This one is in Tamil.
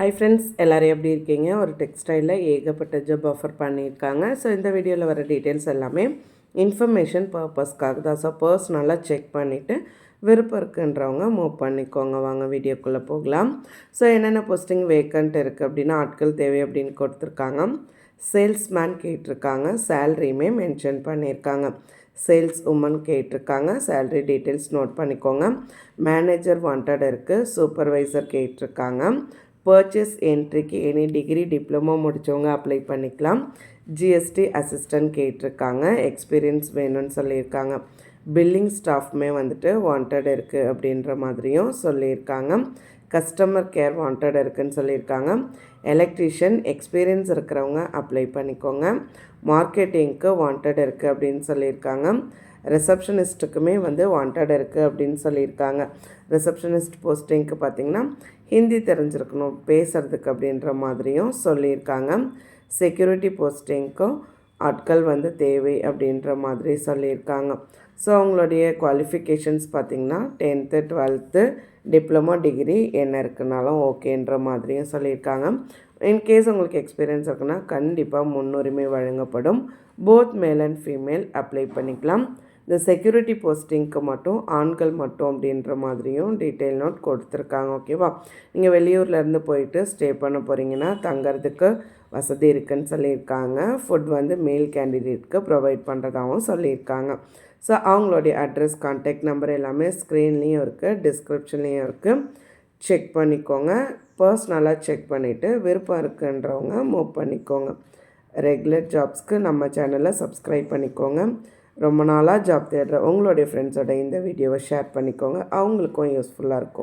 ஹை ஃப்ரெண்ட்ஸ் எல்லோரும் எப்படி இருக்கீங்க? ஒரு டெக்ஸ்டைலில் ஏகப்பட்ட ஜப் ஆஃபர் பண்ணியிருக்காங்க. ஸோ இந்த வீடியோவில் வர டீட்டெயில்ஸ் எல்லாமே இன்ஃபர்மேஷன் பர்பஸ்க்காக தான். ஸோ பர்சனலாக செக் பண்ணிவிட்டு விருப்பம் இருக்குன்றவங்க மூவ் பண்ணிக்கோங்க. வாங்க வீடியோக்குள்ளே போகலாம். ஸோ என்னென்ன போஸ்டிங் வேக்கண்ட் இருக்குது அப்படின்னா ஆட்கள் தேவை அப்படின்னு கொடுத்துருக்காங்க. சேல்ஸ்மேன் கேட்டிருக்காங்க. சேல்ரியுமே மென்ஷன் பண்ணியிருக்காங்க. சேல்ஸ் உமன் கேட்டிருக்காங்க. சேல்ரி டீட்டெயில்ஸ் நோட் பண்ணிக்கோங்க. மேனேஜர் வாண்டட் இருக்குது சூப்பர்வைசர் கேட்டிருக்காங்க. பர்ச்சேஸ் என்ட்ரிக்கு எனி டிகிரி டிப்ளமோ முடித்தவங்க அப்ளை பண்ணிக்கலாம். ஜிஎஸ்டி அசிஸ்டன்ட் கேட்டிருக்காங்க. எக்ஸ்பீரியன்ஸ் வேணும்னு சொல்லியிருக்காங்க. பில்லிங் ஸ்டாஃப்மே வந்துட்டு வாண்டட் இருக்குது அப்படின்ற மாதிரியும் சொல்லியிருக்காங்க. கஸ்டமர் கேர் வாண்டட் இருக்குதுன்னு சொல்லியிருக்காங்க. எலக்ட்ரிஷியன் எக்ஸ்பீரியன்ஸ் இருக்கிறவங்க அப்ளை பண்ணிக்கோங்க. மார்க்கெட்டிங்க்கு வாண்டட் இருக்குது அப்படின்னு சொல்லியிருக்காங்க. ரிசப்ஷனிஸ்ட்டுக்குமே வந்து வாண்டட் இருக்குது அப்படின்னு சொல்லியிருக்காங்க. ரிசப்ஷனிஸ்ட் போஸ்டிங்க்கு பார்த்திங்கன்னா ஹிந்தி தெரிஞ்சிருக்கணும் பேசுகிறதுக்கு அப்படின்ற மாதிரியும் சொல்லியிருக்காங்க. செக்யூரிட்டி போஸ்டிங்க்கும் ஆட்கள் வந்து தேவை அப்படின்ற மாதிரி சொல்லியிருக்காங்க. ஸோ அவங்களுடைய குவாலிஃபிகேஷன்ஸ் பார்த்திங்கன்னா டென்த்து டுவெல்த்து டிப்ளமோ டிகிரி என்ன இருக்குனாலும் ஓகேன்ற மாதிரியும் சொல்லியிருக்காங்க. இன்கேஸ் உங்களுக்கு எக்ஸ்பீரியன்ஸ் இருக்குன்னா கண்டிப்பாக முன்னுரிமை வழங்கப்படும். Both male and female apply பண்ணிக்கலாம். இந்த செக்யூரிட்டி போஸ்டிங்க்கு மட்டும் ஆண்கள் மட்டும் அப்படின்ற மாதிரியும் டீட்டெயில் நோட் கொடுத்துருக்காங்க ஓகேவா நீங்கள் வெளியூர்லேருந்து போயிட்டு ஸ்டே பண்ண போகிறீங்கன்னா தங்கிறதுக்கு வசதி இருக்குதுன்னு சொல்லியிருக்காங்க. ஃபுட் வந்து மேல் கேண்டிடேட்க்கு ப்ரொவைட் பண்ணுறதாகவும் சொல்லியிருக்காங்க. ஸோ அவங்களுடைய அட்ரஸ் கான்டாக்ட் நம்பர் எல்லாமே ஸ்க்ரீன்லேயும் இருக்குது டிஸ்கிரிப்ஷன்லேயும் இருக்குது செக் பண்ணிக்கோங்க. பர்ஸ்னலாக செக் பண்ணிவிட்டு விருப்பம் இருக்குன்றவங்க மூவ் பண்ணிக்கோங்க. ரெகுலர் ஜாப்ஸ்க்கு நம்ம சேனலை சப்ஸ்கிரைப் பண்ணிக்கோங்க. ரொம்ப நாளாக ஜாப் தேடுற உங்களுடைய ஃப்ரெண்ட்ஸோட இந்த வீடியோவை ஷேர் பண்ணிக்கோங்க. அவங்களுக்கும் யூஸ்ஃபுல்லாக இருக்கும்.